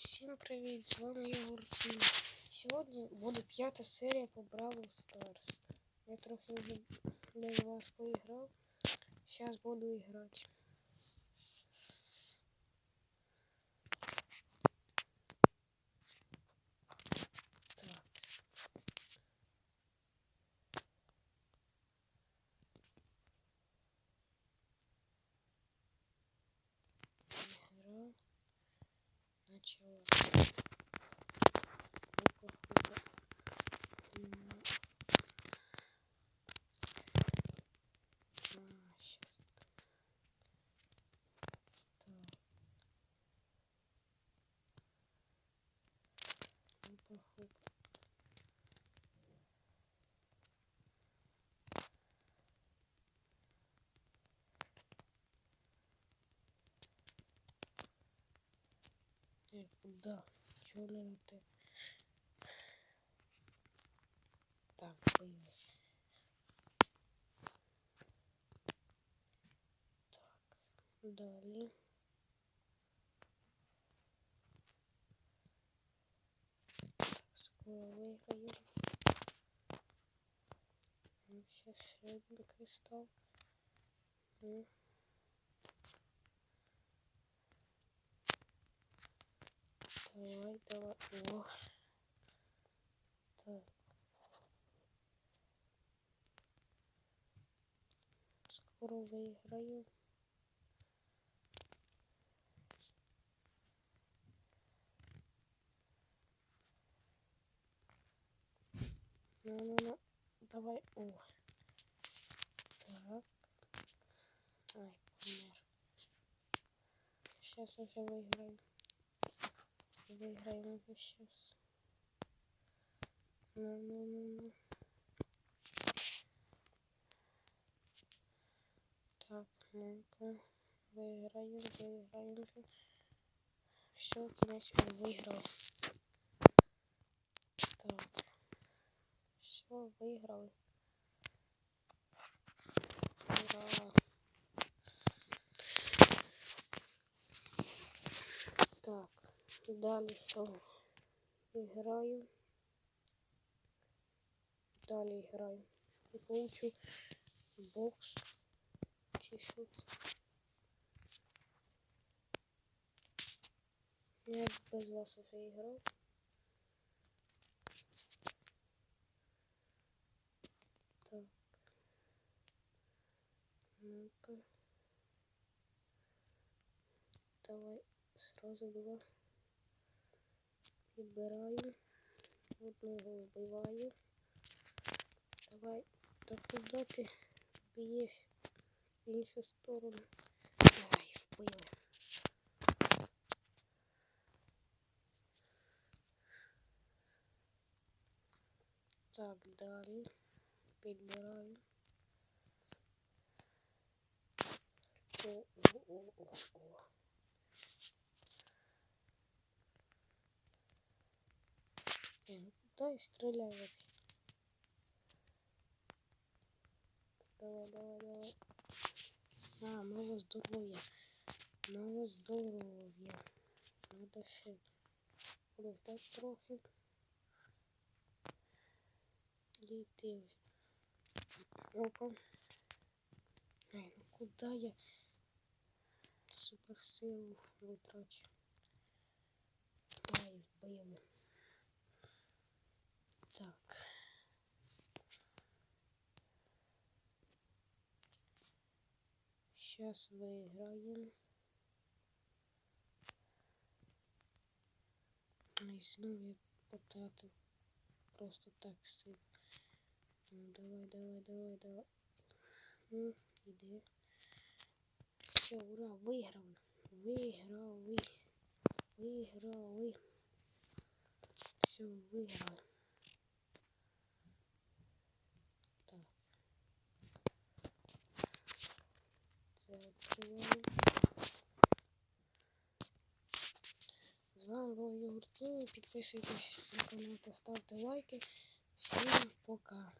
Всім привіт! З вами Єгор Тім. Сьогодні буде п'ята серія по Бравл Старс. Я трохи вже для вас поіграв. Зараз буду грати. Началась. Опа, опа. М. А, щас. Так. Так, блин. Так, скоро выиграем. Сейчас еще один кристалл. М. Давай, давай. О. Так. Скоро выиграю. Ну, ну, ну. Давай. О. Так. Ай, помер. Сейчас уже выиграем. Выиграем уже сейчас. Ну, ну, ну, ну. Так, ну-ка. Выиграем, выиграем. Все, князь выиграл. Так. Все, выиграл. Ура. Так, далее что? Играю. Далее играю. И получу бокс. Чешут. Я без вас уже играл. Так. Ну-ка. Давай сразу два Підбираю. Одного вбиваю. Давай. Та куди ти б'єш? В іншу сторону. Ай, вбили. Так, далі. Підбираю. О, О, о, о, о. Блин, ну куда я стреляю вообще? Давай, давай, давай. А, новое здоровье. Новое здоровье. Надо ще подождать трохи. Дійти. Опа. Ай, ну куда я суперсилу витрачу? Ай, вбили. Так. Сейчас выиграем. Ай, знову я потратив просто так сильно. Ну, давай, давай, давай, давай. Ну, іди. Все, ура, виграв. Виграв, ви. Виграв, ви. Все, виграв. З вами був Єгор Тіні. Підписуйтесь на канал та ставте лайки. Всім пока.